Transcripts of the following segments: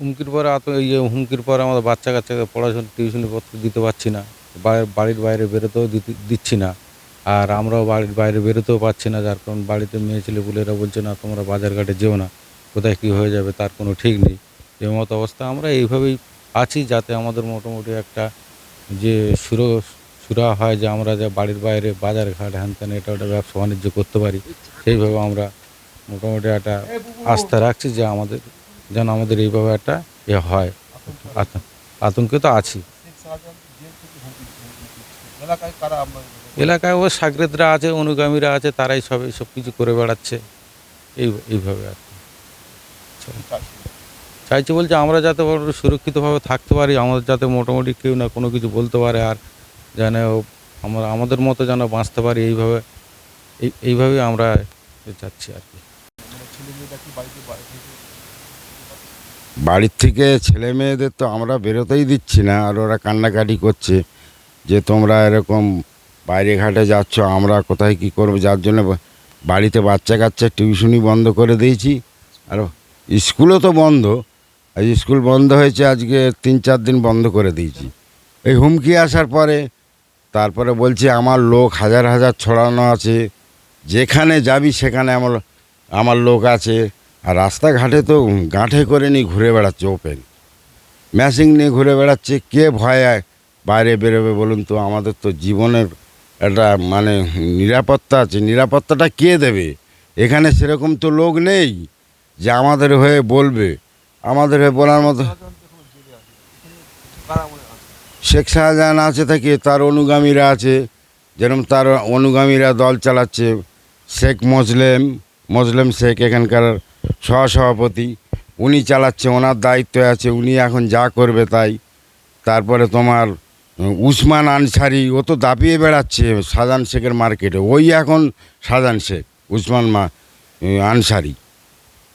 হুমকির পরে এত ইয়ে হুমকির পরে আমাদের বাচ্চা কাচ্চাকে পড়াশোনা টিউশনি পত্র দিতে পারছি না। বাড়ির বাইরে বেরোতেও দিচ্ছি না। আর আমরাও বাড়ির বাইরে বেরোতেও পারছি না, যার কারণ বাড়িতে মেয়ে ছেলেপুলেরা বলছে, না, তোমরা বাজার ঘাটে যেও না। কোথায় কী হয়ে যাবে, তার কোনো ঠিক নেই। এই মতো অবস্থা আমরা এইভাবেই আছি, যাতে আমাদের মোটামুটি একটা যে সুর সুরা হয় যে আমরা যে বাড়ির বাইরে বাজার ঘাট হ্যান ত্যান, এটা ওটা ব্যবসা বাণিজ্য করতে পারি। সেইভাবে আমরা মোটামুটি একটা আস্থা রাখছি যে আমাদের যেন আমাদের এইভাবে একটা এ হয়। আত- আতঙ্কে তো আছি। এলাকায় ও সাগরেদরা আছে, অনুগামীরা আছে, তারাই সব সব কিছু করে বেড়াচ্ছে। এই, এইভাবে আর চাইছি বলছে, আমরা যাতে সুরক্ষিতভাবে থাকতে পারি, আমাদের যাতে মোটামুটি কেউ না কোনো কিছু বলতে পারে, আর যেন আমরা, আমাদের মতো যেন বাঁচতে পারি, এইভাবে, এই, এইভাবেই আমরা যাচ্ছি আর কি ছেলে মেয়েরা কি বাড়িতে বাইরে থেকে বাড়ির থেকে ছেলে মেয়েদের তো আমরা বেরোতেই দিচ্ছি না, আর ওরা কান্নাকাটি করছে যে তোমরা এরকম বাইরে ঘাটে যাচ্ছ, আমরা কোথায় কি করব? যার জন্য বাড়িতে বাচ্চা কাচ্চা টিউশনি বন্ধ করে দিয়েছি। আর স্কুলও তো বন্ধ স্কুল বন্ধ হয়েছে আজকে তিন চার দিন বন্ধ করে দিয়েছি। এই হুমকি আসার পরে তারপরে বলছি, আমার লোক হাজার হাজার ছড়ানো আছে, যেখানে যাবি সেখানে আমার আমার লোক আছে। আর রাস্তাঘাটে তো গাঁঠে করে নিয়ে ঘুরে বেড়াচ্ছে ওপেন। ম্যাশিং নিয়ে ঘুরে বেড়াচ্ছে। কে ভয়ে বাইরে বেরোবে বলুন তো? আমাদের তো জীবনের একটা মানে নিরাপত্তা আছে। নিরাপত্তাটা কে দেবে? এখানে সেরকম তো লোক নেই যে আমাদের হয়ে বলবে। আমাদের হয়ে বলার মতো শেখ শাহজাহান আছে থেকে তার অনুগামীরা আছে। যেরকম তার অনুগামীরা দল চালাচ্ছে শেখ মজলেম। মজলেম শেখ এখানকার সহসভাপতি, উনি চালাচ্ছে, ওনার দায়িত্ব আছে, উনি এখন যা করবে তাই। তারপরে তোমার, উসমান আনসারি, ও তো দাপিয়ে বেড়াচ্ছে সাজান শেখের মার্কেটে, ওই এখন শাহজাহান শেখ, উসমান মা আনসারি।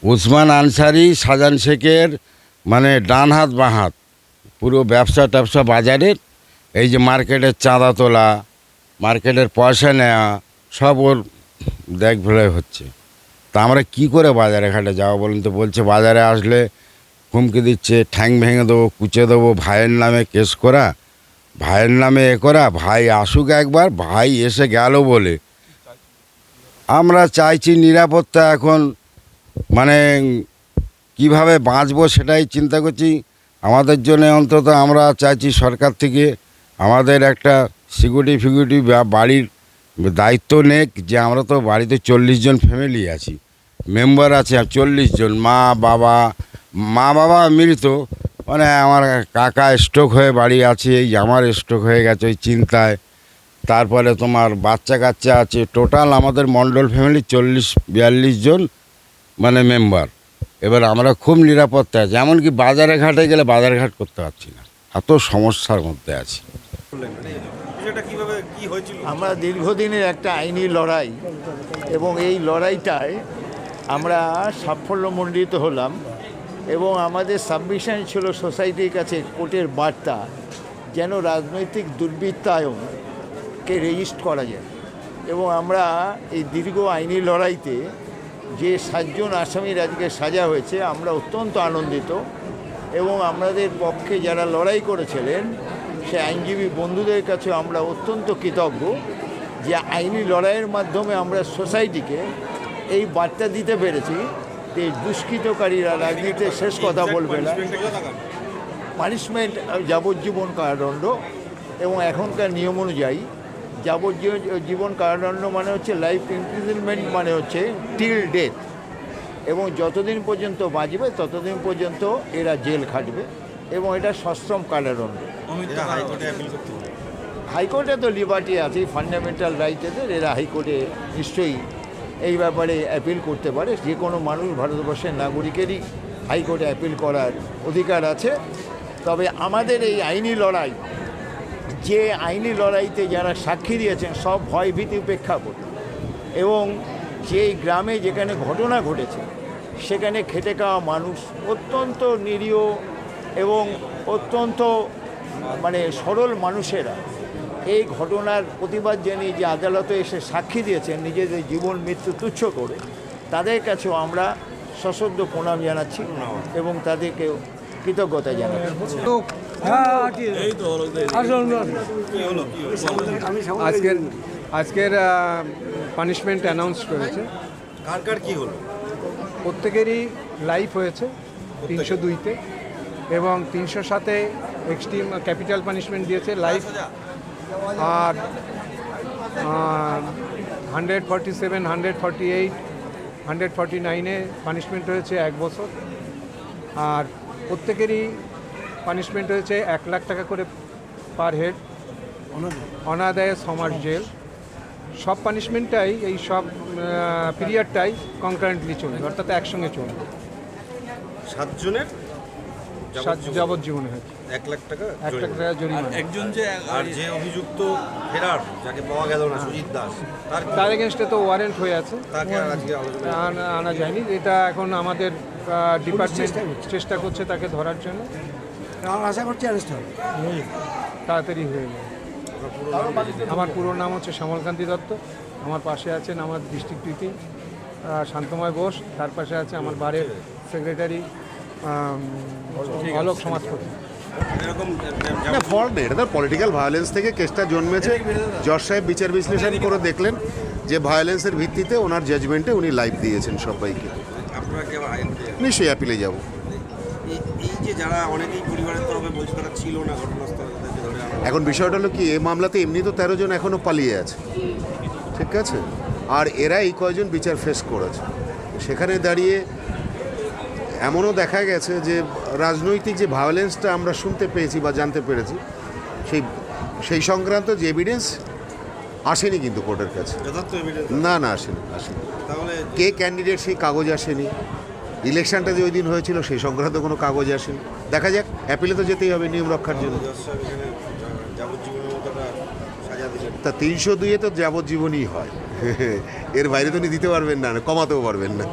উসমান আনসারি শাহজাহান শেখের মানে ডান হাত, বাঁ হাত, পুরো ব্যবসা ট্যাবসা বাজারের এই যে মার্কেটের চাঁদা তোলা, মার্কেটের পয়সা নেওয়া সব ওর দেখভালে হচ্ছে। তা আমরা কি করে বাজারে ঘাটে যাব বলুন তো? বলছে, বাজারে আসলে হুমকি দিচ্ছে, ঠ্যাং ভেঙে দেবো কুচে দেবো, ভাইয়ের নামে কেস করা, ভাইয়ের নামে এ করা, ভাই আসুক একবার, ভাই এসে গেল বলে। আমরা চাইছি নিরাপত্তা এখন মানে কীভাবে বাঁচবো সেটাই চিন্তা করছি। আমাদের জন্য অন্তত আমরা চাইছি সরকার থেকে আমাদের একটা সিকিউরিটি ফিকিউরিটি বাড়ির দায়িত্ব নেক যে আমরা তো বাড়িতে চল্লিশ জন ফ্যামিলি আছি মেম্বার আছে চল্লিশ জন, মা, বাবা মা, বাবা মৃত মানে আমার কাকা স্ট্রোক হয়ে বাড়ি আছে, এই আমার স্ট্রোক হয়ে গেছে ওই চিন্তায়। তারপরে তোমার বাচ্চা কাচ্চা আছে টোটাল আমাদের মণ্ডল ফ্যামিলি চল্লিশ, বিয়াল্লিশ জন মানে মেম্বার এবার আমরা খুব নিরাপত্তা আছি, এমনকি বাজারে ঘাটে গেলে বাজার ঘাট করতে পারছি না, এত সমস্যার মধ্যে আছি বিষয়টা কীভাবে কি হয়েছিল আমরা দীর্ঘদিনের একটা আইনি লড়াই এবং এই লড়াইটায় আমরা সাফল্যমণ্ডিত হলাম এবং আমাদের সাবমিশন ছিল সোসাইটির কাছে কোর্টের বার্তা যেন রাজনৈতিক দুর্বৃত্তায়নকে রেজিস্ট করা যায়। এবং আমরা এই দীর্ঘ আইনি লড়াইতে যে সাতজন আসামির আজকে সাজা হয়েছে, আমরা অত্যন্ত আনন্দিত এবং আমাদের পক্ষে যারা লড়াই করেছিলেন সে আইনজীবী বন্ধুদের কাছে আমরা অত্যন্ত কৃতজ্ঞ যে আইনি লড়াইয়ের মাধ্যমে আমরা সোসাইটিকে এই বার্তা দিতে পেরেছি যে দুষ্কৃতকারীরা রাজনীতিতে শেষ কথা বলবে না। পানিশমেন্ট যাবজ্জীবন কারাদণ্ড এবং এখনকার নিয়ম অনুযায়ী যাবজ্জীবন কারাদণ্ড মানে হচ্ছে লাইফ ইমপ্রিজনমেন্ট মানে হচ্ছে টিল ডেথ এবং যতদিন পর্যন্ত বাঁচবে ততদিন পর্যন্ত এরা জেল খাটবে। এবং এটা সশ্রম কারাদণ্ড এরা হাইকোর্টে অ্যাপিল করতে হাইকোর্টে তো লিবার্টি আছে ফান্ডামেন্টাল রাইট এদের এরা হাইকোর্টে নিশ্চয়ই এই ব্যাপারে অ্যাপিল করতে পারে। যে কোনো মানুষ ভারতবর্ষের নাগরিকেরই হাইকোর্টে অ্যাপিল করার অধিকার আছে। তবে আমাদের এই আইনি লড়াই যে আইনি লড়াইতে যারা সাক্ষী দিয়েছেন সব ভয়ভীতি উপেক্ষা করে এবং যে গ্রামে যেখানে ঘটনা ঘটেছে সেখানে খেটে খাওয়া মানুষ অত্যন্ত নিরীহ এবং অত্যন্ত মানে সরল মানুষেরা এই ঘটনার প্রতিবাদ জানিয়ে যে আদালতে এসে সাক্ষী দিয়েছেন নিজেদের জীবন মৃত্যু তুচ্ছ করে তাদের কাছেও আমরা সশব্দ প্রণাম জানাচ্ছি এবং তাদেরকে কৃতজ্ঞতা জানাচ্ছি। আজকের আজকের পানিশমেন্ট অ্যানাউন্স করেছে। কার কার কি হলো? প্রত্যেকেরই লাইফ হয়েছে তিনশো দুইতে। এবং তিনশো সাথে এক্সট্রিম ক্যাপিটাল পানিশমেন্ট দিয়েছে লাইফ আর hundred forty seven hundred forty eight hundred forty নাইনে পানিশমেন্ট হয়েছে এক বছর। আর প্রত্যেকেরই পানিশমেন্ট হয়েছে এক লাখ টাকা করে পার হেড অনাদায়ে সমাজ জেল সব পানিশমেন্টটাই এই সব পিরিয়ডটাই কনকারেন্টলি চলবে, অর্থাৎ একসঙ্গে চলবে। সাতজনের? সাত যাবজ্জীবন। হয়েছে। এক লাখ টাকা এক লাখ টাকা জরিমানা। একজন যে আর যে অভিযুক্ত ফেরার যাকে পাওয়া গেল না সুজিত দাস তার এগেনস্টে তো ওয়ারেন্ট হয়ে আছে। তাকে আজকে আনা আনা যায়নি। এটা এখন আমাদের ডিপার্টমেন্ট চেষ্টা করছে। তাকে ধরার জন্য। আশা করছি অ্যারেস্ট হবে। তাড়াতাড়ি হয়ে যাবে। আমার পুরো নাম হচ্ছে শ্যামলকান্তি দত্ত। আমার পাশে আছেন আমার ডিস্ট্রিক্ট শান্তময় বোস। তার পাশে আছে আমার বারের সেক্রেটারি অলোক সমাজপতি। ফল্ট নেই, এটা পলিটিক্যাল ভায়োলেন্স থেকে কেসটা জন্মেছে। জজ সাহেব বিচার বিশ্লেষণ করে দেখলেন যে ভায়োলেন্সের ভিত্তিতে ওনার জাজমেন্টে উনি লাইফ দিয়েছেন সবাইকে। নিশ্চয়ই অ্যাপিলে যাব। এই- এই। এখন বিষয়টা হলো কি, এ মামলাতে এমনি তো তেরো জন এখনও পালিয়ে আছে। ঠিক আছে? আর এরাই কয়জন বিচার ফেস করেছে? সেখানে দাঁড়িয়ে এমনও দেখা গেছে যে রাজনৈতিক যে ভায়োলেন্সটা আমরা শুনতে পেয়েছি বা জানতে পেরেছি সেই সেই সংক্রান্ত যে এভিডেন্স আসেনি কিন্তু কোর্টের কাছে। না না আসেনি আসেনি। তাহলে কে ক্যান্ডিডেট সেই কাগজ আসেনি? ইলেকশনটা যে ওই দিন হয়েছিল সেই সংক্রান্ত কোনো কাগজ আসেনি। দেখা যাক অ্যাপিলে তো যেতেই হবে নিয়ম রক্ষার জন্য। তা তিনশো দুইয়ে তো যাবজ্জীবনই হয়। এর বাইরে তো উনি দিতে পারবেন না কমাতেও পারবেন না।